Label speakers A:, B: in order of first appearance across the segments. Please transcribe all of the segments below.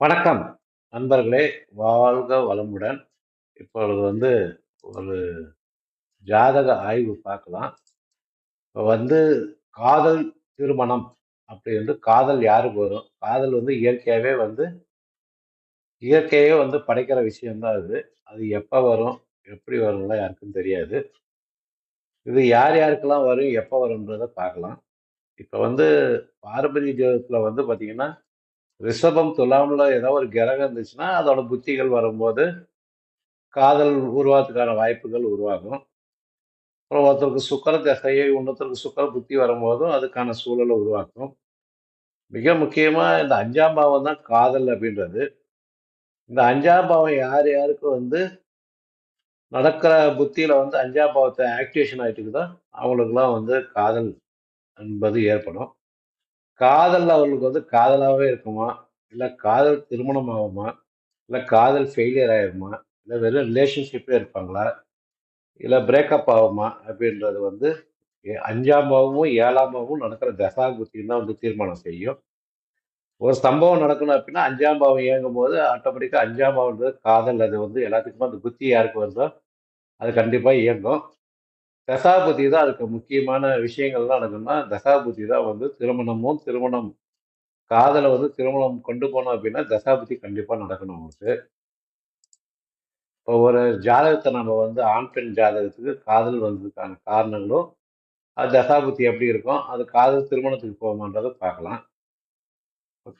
A: வணக்கம் நண்பர்களே! வாழ்க வளமுடன். இப்பொழுது வந்து ஒரு ஜாதக ஆய்வு பார்க்கலாம். இப்போ வந்து காதல் திருமணம் அப்படி வந்து காதல் யாருக்கு வரும்? காதல் வந்து இயற்கையாகவே வந்து இயற்கையே வந்து படைக்கிற விஷயம்தான் அது. அது எப்போ வரும்? எப்படி வரும்லாம் யாருக்கும் தெரியாது. இது யார் யாருக்கெல்லாம் வரும்? எப்போ வரும்ன்றதை பார்க்கலாம். இப்போ வந்து பாரம்பரிய ஜோதத்தில் வந்து பார்த்திங்கன்னா ரிஷபம், துலாமில் ஏதோ ஒரு கிரகம் இருந்துச்சுன்னா, அதோட புத்திகள் வரும்போது காதல் உருவாகிறதுக்கான வாய்ப்புகள் உருவாகும். அப்புறம் ஒருத்தருக்கு சுக்கர தசையை இன்னொருத்தருக்கு சுக்கர புத்தி வரும்போதும் அதுக்கான சூழலை உருவாக்கும். மிக முக்கியமாக இந்த அஞ்சாம் பாவம் தான் காதல் அப்படின்றது. இந்த அஞ்சாம் பாவம் யார் யாருக்கு வந்து நடக்கிற புத்தியில் வந்து அஞ்சாம் பாவத்தை ஆக்டிவேஷன் தான் அவங்களுக்குலாம் வந்து காதல் என்பது ஏற்படும். காதல் அவர்களுக்கு வந்து காதலாகவே இருக்குமா? இல்லை காதல் திருமணம் ஆகுமா? இல்லை காதல் ஃபெயிலியர் ஆகிருமா இல்லை வெறும் ரிலேஷன்ஷிப்பே இருப்பாங்களா? இல்லை பிரேக்கப் ஆகுமா? அப்படின்றது வந்து அஞ்சாம் பாவமும், ஏழாம் பாவமும் நடக்கிற தசா தான் வந்து தீர்மானம் செய்யும். ஒரு சம்பவம் நடக்கணும் அப்படின்னா, அஞ்சாம் பாவம் இயங்கும்போது ஆட்டோமேட்டிக்கா 5ஆம் பாவம்ன்றது காதல். அது வந்து எல்லாத்துக்குமே அந்த புத்தி யாருக்கு வருதோ, அது கண்டிப்பாக இயங்கும். தசாபுத்தி தான் அதுக்கு முக்கியமான விஷயங்கள்லாம் நடக்குன்னா தசாபுத்தி தான் வந்து திருமணமும், திருமணம் காதலை வந்து திருமணம் கொண்டு போனோம் அப்படின்னா, தசா கண்டிப்பாக நடக்கணும் அவங்களுக்கு. இப்போ ஒரு ஜாதகத்தை நம்ம வந்து ஆண், பெண் ஜாதகத்துக்கு காதல் வந்ததுக்கான காரணங்களும், அது தசாபுத்தி எப்படி இருக்கும்? அது காதல் திருமணத்துக்கு போகமான்றதை பார்க்கலாம்.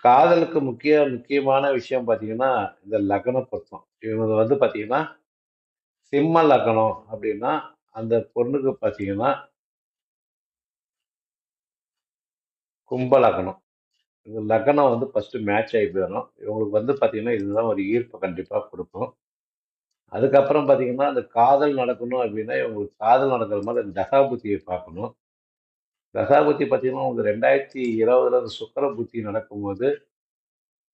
A: காதலுக்கு முக்கிய முக்கியமான விஷயம் பார்த்தீங்கன்னா, இந்த லக்ன பொருத்தம். இவங்க வந்து பார்த்தீங்கன்னா, சிம்ம லக்னம் அப்படின்னா, அந்த பொண்ணுக்கு பார்த்தீங்கன்னா கும்பலக்கணம் இந்த லக்னம் வந்து ஃபஸ்ட்டு மேட்ச் ஆகி போயிடும் இவங்களுக்கு வந்து பார்த்தீங்கன்னா, இதுதான் ஒரு ஈர்ப்பு கண்டிப்பாக கொடுக்கும் அதுக்கப்புறம் பார்த்தீங்கன்னா, அந்த காதல் நடக்கணும் அப்படின்னா, இவங்களுக்கு காதல் நடக்கிற மாதிரி அந்த தசா பார்க்கணும். தசா புத்தி பார்த்தீங்கன்னா, உங்களுக்கு 2020ல அந்த சுக்கர புத்தி நடக்கும்போது,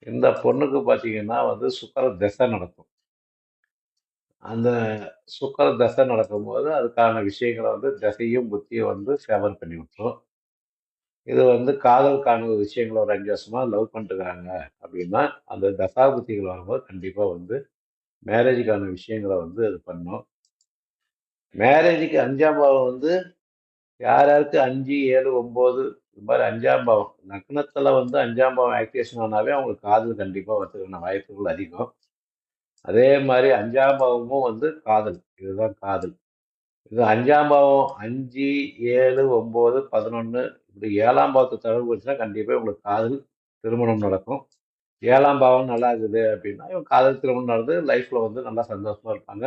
A: இந்த பொண்ணுக்கு பார்த்தீங்கன்னா வந்து சுக்கர தசை நடக்கும். அந்த சுக்கர தசை நடக்கும்போது, அதுக்கான விஷயங்களை வந்து தசையும், புத்தியும் வந்து ஃபேவர் பண்ணி விட்டுரும். இது வந்து காதல் ஒரு விஷயங்கள ஒரு அஞ்சு வருஷமாக லவ் பண்ணிட்டுருக்காங்க அப்படின்னா, அந்த தசா புத்திகள் வரும்போது கண்டிப்பாக வந்து மேரேஜுக்கான விஷயங்களை வந்து அது பண்ணும். மேரேஜுக்கு அஞ்சாம் பாவம் வந்து யார் யாருக்கு 5, 7, 9 இது மாதிரி அஞ்சாம் பாவம். நக்னத்தில் வந்து அஞ்சாம் பாவம் ஆக்டிவேஷன் ஆனாவே அவங்களுக்கு காதல் கண்டிப்பாக வரதுக்கான வாய்ப்புகள் அதிகம். அதே மாதிரி அஞ்சாம் பாவமும் வந்து காதல். இதுதான் காதல். இது அஞ்சாம் பாவம் 5, 7, 9, 11 இப்படி ஏழாம் பாவத்தை தொடர்பு வச்சுன்னா கண்டிப்பாக உங்களுக்கு காதல், திருமணம் நடக்கும். ஏழாம் பாவம் நல்லா இருக்குது அப்படின்னா, இவங்க காதல் திருமணம் நடந்து லைஃப்பில் வந்து நல்லா சந்தோஷமாக இருப்பாங்க.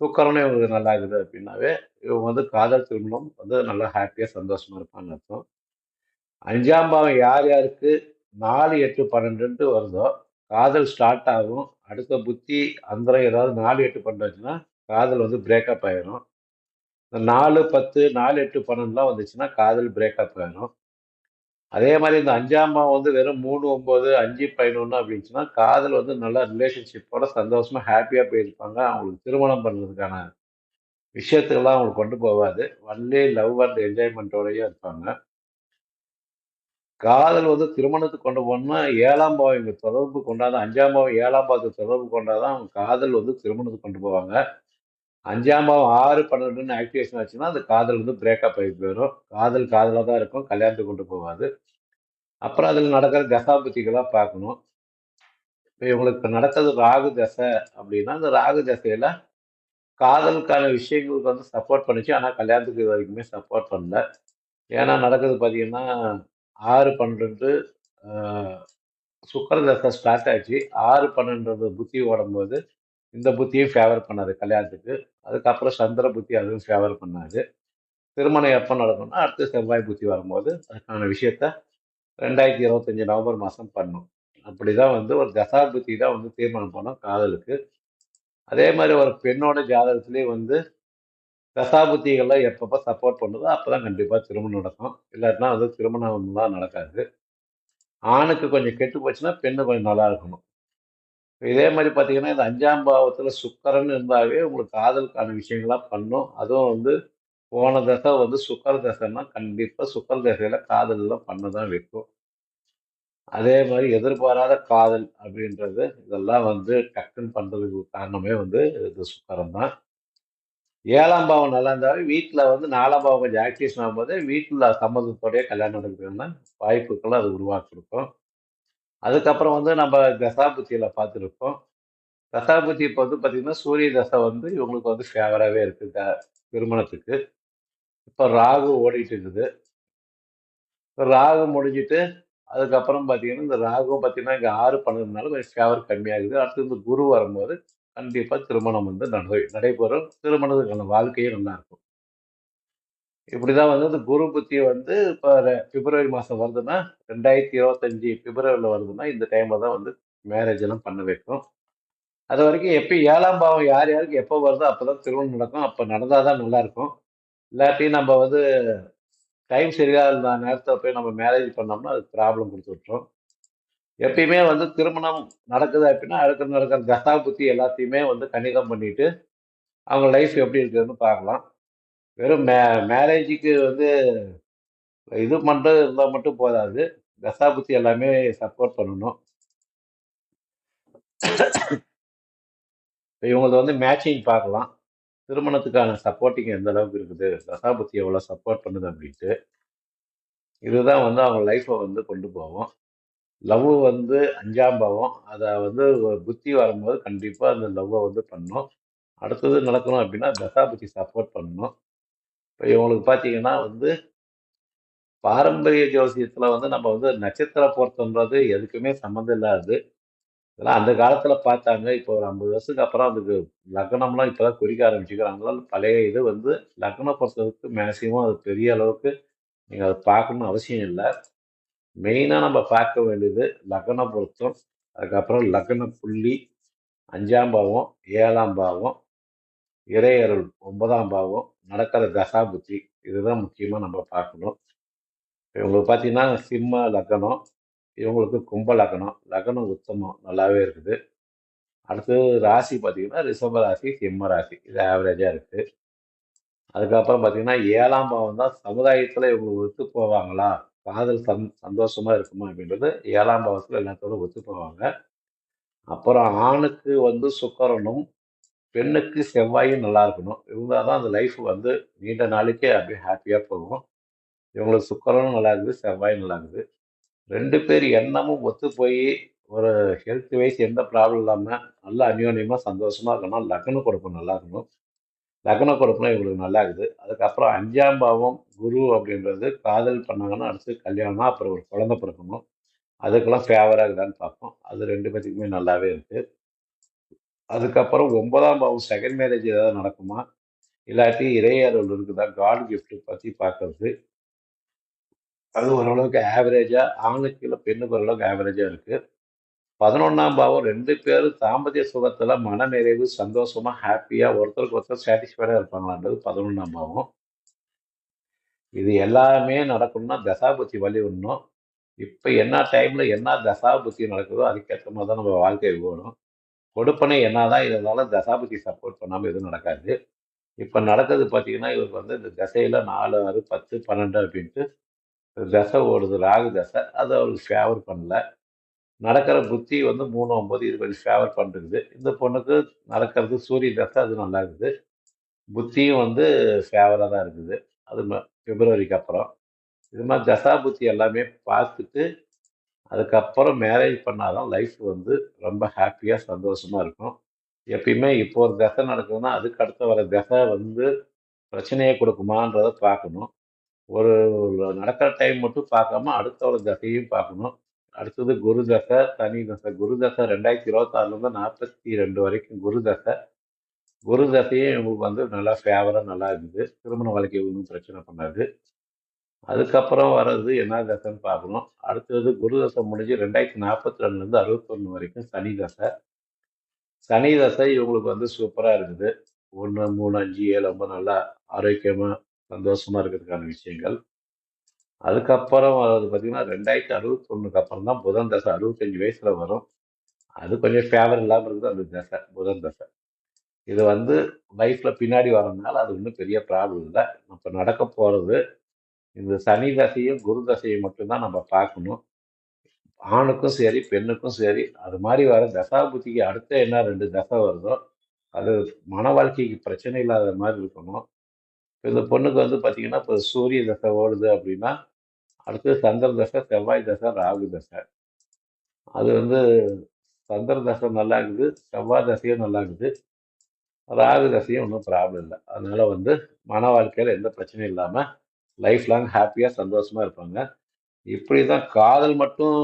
A: சுக்கரனும் இவங்களுக்கு நல்லா இருக்குது அப்படின்னாவே, இவங்க வந்து காதல் திருமணம் வந்து நல்லா ஹாப்பியாக சந்தோஷமாக இருப்பாங்கன்னு அர்த்தம். அஞ்சாம் பாவம் யார் யாருக்கு 4, 8, 12ன்ட்டு வருதோ, காதல் ஸ்டார்ட் ஆகும். அடுத்த புத்தி, அந்தரம் ஏதாவது 4, 8, 12 வந்துச்சுன்னா, காதல் வந்து பிரேக்கப் ஆயிரும். இந்த 4, 10, 4, 8, 12லாம் வந்துச்சுன்னா, காதல் பிரேக்கப் ஆயிரும். அதே மாதிரி இந்த 5ஆம் பாவம் வந்து வெறும் மூணு ஒம்பது அஞ்சு பதினொன்று அப்படின்ச்சுன்னா காதல் வந்து நல்லா ரிலேஷன்ஷிப்போட சந்தோஷமாக ஹாப்பியாக போயிருப்பாங்க. அவங்களுக்கு திருமணம் பண்ணுறதுக்கான விஷயத்துக்கெல்லாம் அவங்களுக்கு கொண்டு போகாது ஒன்லி லவ் அண்ட் என்ஜாய்மெண்ட்டோடையே இருப்பாங்க. காதல் வந்து திருமணத்துக்கு கொண்டு போணும்னா, 7ஆம் பாவம் இவங்க தொடர்பு கொண்டாதான் அஞ்சாம் பாவம் ஏழாம் பாவத்துக்கு தொடர்பு கொண்டாதான் அவங்க காதல் வந்து திருமணத்துக்கு கொண்டு போவாங்க. அஞ்சாம் பாவம் 6, 12ன்னு ஆக்டிவேஷன் ஆச்சுன்னா, அந்த காதல் வந்து பிரேக்கப் ஆகி போயிடும் காதல் காதலாக தான் இருக்கும். கல்யாணத்துக்கு கொண்டு போவாது. அப்புறம் அதில் நடக்கிற தசாபுத்திகளாக பார்க்கணும். இப்போ இவங்களுக்கு நடக்கிறது ராகு தசை அப்படின்னா, அந்த ராகு தசையில காதலுக்கான விஷயங்களுக்கு வந்து சப்போர்ட் பண்ணுச்சு. ஆனால் கல்யாணத்துக்கு இது வரைக்குமே சப்போர்ட் பண்ணல. ஏன்னா நடக்கிறது பார்த்தீங்கன்னா, 6, 12 ஆ தசை ஸ்டார்ட் ஆச்சு. 6, 12ன்றது புத்தி ஓடும்போது, இந்த புத்தியும் ஃபேவர் பண்ணாது கல்யாணத்துக்கு. அதுக்கப்புறம் சந்திர புத்தி அதுவும் ஃபேவர் பண்ணாது. திருமணம் எப்போ நடக்கும்னா, அடுத்து செவ்வாய் புத்தி வரும்போது, அதுக்கான விஷயத்த 2025 நவம்பர் மாதம் பண்ணும். அப்படி தான் வந்து ஒரு தசா புத்தி தான் வந்து தீர்மானம் பண்ணோம் காதலுக்கு. அதே மாதிரி ஒரு பெண்ணோட ஜாதகத்துலேயே வந்து தசா புத்திகள்லாம் சப்போர்ட் பண்ணுதோ, அப்போ தான் கண்டிப்பாக திருமணம் நடக்கும். இல்லாட்டினா வந்து திருமணம்லாம் நடக்காது. ஆணுக்கு கொஞ்சம் கெட்டு போச்சுன்னா, பெண்ணு கொஞ்சம் நல்லா இருக்கணும். இதே மாதிரி பார்த்தீங்கன்னா, இந்த அஞ்சாம் பாவத்தில் சுக்கரன் இருந்தாவே உங்களுக்கு காதலுக்கான விஷயங்கள்லாம் பண்ணும். அதுவும் வந்து போன தசை வந்து சுக்கர தசைன்னா, கண்டிப்பாக சுக்கர தசையில் காதலெலாம் பண்ண தான் வைக்கும். அதே மாதிரி எதிர்பாராத காதல் அப்படின்றது இதெல்லாம் வந்து டக்குன்னு பண்ணுறதுக்கு காரணமே வந்து இது சுக்கரம் தான் ஏழாம் பாவம் நல்லா இருந்தாலும் வீட்டில் வந்து நாலாம் பாவம் கொஞ்சம் ஆக்டிவேஷன் ஆகும்போது வீட்டில் சம்மந்தத்தோடய கல்யாணம் நடக்கிறதுனா வாய்ப்புகளை அது உருவாக்கியிருக்கும் அதுக்கப்புறம் வந்து நம்ம தசாபுத்தியில் பார்த்துருப்போம். தசாபுத்தி இப்போ வந்து பார்த்தீங்கன்னா சூரிய தசை வந்து இவங்களுக்கு வந்து ஃபேவராகவே இருக்குது த- திருமணத்துக்கு. இப்போ ராகு ஓடிட்டு இருக்குது. இப்போ ராகு முடிஞ்சிட்டு அதுக்கப்புறம் பார்த்தீங்கன்னா இந்த ராகு பார்த்தீங்கன்னா இங்கே ஆறு பண்ணதுனால கொஞ்சம் ஃபேவர் கம்மியாகுது. அடுத்து இந்த குரு வரும்போது கண்டிப்பாக திருமணம் வந்து நடை நடைபெறும். திருமணத்துக்கான வாழ்க்கையும் நல்லா இருக்கும். இப்படிதான் வந்து இந்த குரு புத்தி வந்து இப்போ பிப்ரவரி மாதம் வருதுன்னா ரெண்டாயிரத்தி இருபத்தஞ்சி பிப்ரவரியில் வருதுன்னா இந்த டைமில் தான் வந்து மேரேஜ் எல்லாம் பண்ண வைக்கும் அது வரைக்கும் எப்போ ஏழாம் பாவம் யார் யாருக்கு எப்போ வருதோ அப்போ தான் திருமணம் நடக்கும். அப்போ நடந்தால் தான் நல்லாயிருக்கும் இல்லாட்டி நம்ம வந்து டைம் சரியாக நேரத்தில் போய் நம்ம மேரேஜ் பண்ணோம்னா அது ப்ராப்ளம் கொடுத்து விட்ரும் எப்பயுமே வந்து திருமணம் நடக்குது அப்படின்னா அடுக்கிறது நடக்கிற தசா புத்தி எல்லாத்தையுமே வந்து கணிதம் பண்ணிட்டு அவங்க லைஃப் எப்படி இருக்குதுன்னு பார்க்கலாம். வெறும் மே மேரேஜுக்கு வந்து இது பண்ணுறது இருந்தால் மட்டும் போதாது. தசா புத்தி எல்லாமே சப்போர்ட் பண்ணணும். இப்போ இவங்களது வந்து மேட்சிங் பார்க்கலாம். திருமணத்துக்கான சப்போர்ட்டிங் எந்த அளவுக்கு இருக்குது? தசா புத்தி எவ்வளோ சப்போர்ட் பண்ணுது அப்படின்ட்டு. இதுதான் வந்து அவங்க லைஃப்பை வந்து கொண்டு போவோம் லவ் வந்து அஞ்சாம் பாவம். அதை வந்து புத்தி வரும்போது கண்டிப்பாக அந்த லவ்வை வந்து பண்ணணும் அடுத்தது நடக்கணும் அப்படின்னா தசா சப்போர்ட் பண்ணணும். இப்போ இவங்களுக்கு பார்த்தீங்கன்னா வந்து பாரம்பரிய ஜோசியத்தில் வந்து நம்ம வந்து நட்சத்திர பொருத்தன்றது எதுக்குமே சம்மந்தம் இல்லாது. இதெல்லாம் அந்த காலத்தில் பார்த்தாங்க. இப்போ ஒரு ஐம்பது வருஷத்துக்கு அப்புறம் அதுக்கு லக்னம்லாம் இப்போ தான் குறிக்க ஆரம்பிச்சுக்கிறாங்களோ? பழைய இது வந்து லக்ன பொருத்தத்துக்கு மேக்சிமம் அது பெரிய அளவுக்கு நீங்கள் அதை பார்க்கணும்னு அவசியம் இல்லை. மெயினாக நம்ம பார்க்க வேண்டியது லக்ன பொருத்தம். அதுக்கப்புறம் லக்ன புள்ளி அஞ்சாம் பாவம் ஏழாம் பாவம் இறையருள் ஒன்பதாம் பாவம் நடக்கிற தசா புத்தி. இதுதான் முக்கியமாக நம்ம பார்க்கணும். இவங்களுக்கு பார்த்தீங்கன்னா சிம்ம லக்னம் இவங்களுக்கு கும்ப லக்னம் லக்னம் உத்தமம் நல்லாவே இருக்குது. அடுத்தது ராசி பார்த்தீங்கன்னா ரிஷப ராசி சிம்ம ராசி இது ஆவரேஜாக இருக்குது அதுக்கப்புறம் பார்த்தீங்கன்னா ஏழாம் பாவம் தான் சமுதாயத்தில் இவங்க ஒத்து போவாங்களா? காதல் சந் சந்தோஷமாக இருக்குமா அப்படின்றது ஏழாம் பாவத்தில் எல்லாத்தோட ஒத்து போவாங்க. அப்புறம் ஆணுக்கு வந்து சுக்கரனும் பெண்ணுக்கு செவ்வாயும் நல்லா இருக்கணும். இருந்தால் தான் அந்த லைஃப் வந்து நீண்ட நாளைக்கே அப்படியே ஹாப்பியாக போகும். இவங்களுக்கு சுக்கரனும் நல்லா இருக்குது செவ்வாயும் நல்லா இருக்குது. ரெண்டு பேர் எண்ணமும் ஒத்து போய் ஒரு ஹெல்த் வைஸ் எந்த ப்ராப்ளம் இல்லாமல் நல்லா அநியோன்யமாக சந்தோஷமாக இருக்கணும் லக்னம் கொடுப்பு நல்லா இருக்கணும். லக்ன கொடுப்புனா இவங்களுக்கு நல்லா இருக்குது அதுக்கப்புறம் அஞ்சாம் பாவம் குரு அப்படின்றது காதல் பண்ணாங்கன்னா அடுத்து கல்யாணம் அப்புறம் ஒரு குழந்தை பிறக்கணும். அதுக்கெல்லாம் ஃபேவராக இருக்குதான்னு பார்ப்போம். அது ரெண்டு பேத்துக்குமே நல்லாவே இருக்குது அதுக்கப்புறம் ஒன்பதாம் பாவம் செகண்ட் மேரேஜ் ஏதாவது நடக்குமா? இல்லாட்டி இறையருள் இருக்குதா? காட் கிஃப்ட் பற்றி பார்க்கறது. அது ஓரளவுக்கு ஆவரேஜாக ஆணுக்கு இல்லை பெண்ணுக்கு ஓரளவுக்கு ஆவரேஜாக இருக்குது பதினொன்றாம் பாவம் ரெண்டு பேரும் தாம்பத்திய சுகத்தில் மனநிறைவு சந்தோஷமாக ஹாப்பியாக ஒருத்தருக்கு ஒருத்தர் சாட்டிஸ்ஃபைடாக இருப்பாங்களான்றது பதினொன்றாம் பாவம். இது எல்லாமே நடக்கணும்னா தசாபுத்தி வழி ஒன்றும் இப்போ என்ன டைமில் என்ன தசாபுத்தி நடக்குதோ அதுக்கேற்ற மாதிரி தான் நம்ம வாழ்க்கை போகணும் கொடுப்பனை என்னதான் இதனால தசாபுத்தி சப்போர்ட் பண்ணாமல் எதுவும் நடக்காது. இப்போ நடக்கிறது பார்த்தீங்கன்னா இவருக்கு வந்து இந்த தசையில் நாலு ஆறு பத்து பன்னெண்டு அப்படின்ட்டு தசை ஓடுது ராகு தசை. அது அவருக்கு ஃபேவர் பண்ணல. நடக்கிற புத்தி வந்து மூணு ஒம்பது இது கொஞ்சம் ஃபேவர் பண்ணுறது இந்த பொண்ணுக்கு நடக்கிறது சூரிய தசை அது நல்லா இருக்குது புத்தியும் வந்து ஃபேவராக தான் இருக்குது. அது ம- பிப்ரவரிக்கு அப்புறம். இது மாதிரி தசா புத்தி எல்லாமே பார்த்துட்டு அதுக்கப்புறம் மேரேஜ் பண்ணாதான் லைஃப் வந்து ரொம்ப ஹாப்பியாக சந்தோஷமாக இருக்கும். எப்பயுமே இப்போ ஒரு தசை நடக்குதுன்னா அதுக்கு அடுத்து வர தசை வந்து பிரச்சனையை கொடுக்குமான்றதை பார்க்கணும். ஒரு நடக்கிற டைம் மட்டும் பார்க்காம அடுத்த ஒரு தசையும் பார்க்கணும். அடுத்தது குரு தசை தனி தசை. குரு தசை ரெண்டாயிரத்தி இருபத்தாறுலேருந்து நாற்பத்தி ரெண்டு வரைக்கும் குரு தசை. குரு தசையும் இவங்களுக்கு வந்து நல்லா ஃபேவராக நல்லா இருந்தது. திருமண வாழ்க்கை ஒன்றும் பிரச்சனை பண்ணாது. அதுக்கப்புறம் வர்றது என்ன தசைன்னு பார்க்கணும். அடுத்தது குரு தசை முடிஞ்சு ரெண்டாயிரத்தி நாற்பத்தி ரெண்டுலேருந்து அறுபத்தொன்று வரைக்கும் சனி தசை. சனி தசை இவங்களுக்கு வந்து சூப்பராக இருக்குது. ஒன்று மூணு அஞ்சு ஏழு ரொம்ப நல்லா ஆரோக்கியமாக சந்தோஷமாக இருக்கிறதுக்கான விஷயங்கள். அதுக்கப்புறம் அது பார்த்தீங்கன்னா ரெண்டாயிரத்தி அறுபத்தொன்னுக்கு அப்புறம் தான் புதன் தசை அறுபத்தஞ்சு வயசில் வரும். அது கொஞ்சம் ஃபேவர் இல்லாமல் இருக்குது அந்த தசை புதன் தசை. இது வந்து லைஃப்பில் பின்னாடி வரதுனால அது ஒன்றும் பெரிய ப்ராப்ளம் இல்லை. இப்போ நடக்க போகிறது இந்த சனி தசையும் குரு தசையும் மட்டும்தான் நம்ம பார்க்கணும். ஆணுக்கும் சரி, பெண்ணுக்கும் சரி, அது மாதிரி வர தசாபுத்திக்கு அடுத்த என்ன ரெண்டு தசை வருதோ, அது மன வாழ்க்கைக்கு பிரச்சனை இல்லாத மாதிரி இருக்கணும். இப்போ இந்த பொண்ணுக்கு வந்து பார்த்திங்கன்னா இப்போ சூரிய தசை ஓடுது அப்படின்னா, அடுத்து சந்திர தசை, செவ்வாய் தசை, ராகு தசை. அது வந்து சந்திர தசை நல்லா இருக்குது, செவ்வாய் தசையும் நல்லா இருக்குது. ராகு தசையும் ஒன்றும் ப்ராப்ளம் இல்லை அதனால் வந்து மன வாழ்க்கையில் எந்த பிரச்சனையும் இல்லாமல் லைஃப் லாங் ஹாப்பியாக சந்தோஷமாக இருப்பாங்க. இப்படி தான் காதல் மட்டும்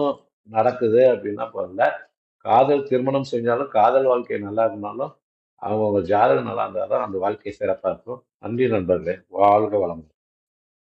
A: நடக்குது அப்படின்னா போகல காதல் திருமணம் செஞ்சாலும், காதல் வாழ்க்கை நல்லா இருந்தாலும், அவங்கவுங்க ஜாதகம் நல்லா இருந்தால் தான் அந்த வாழ்க்கை சிறப்பாக இருக்கும். நன்றி நண்பர்களே! வாழ்க வளமுடன்.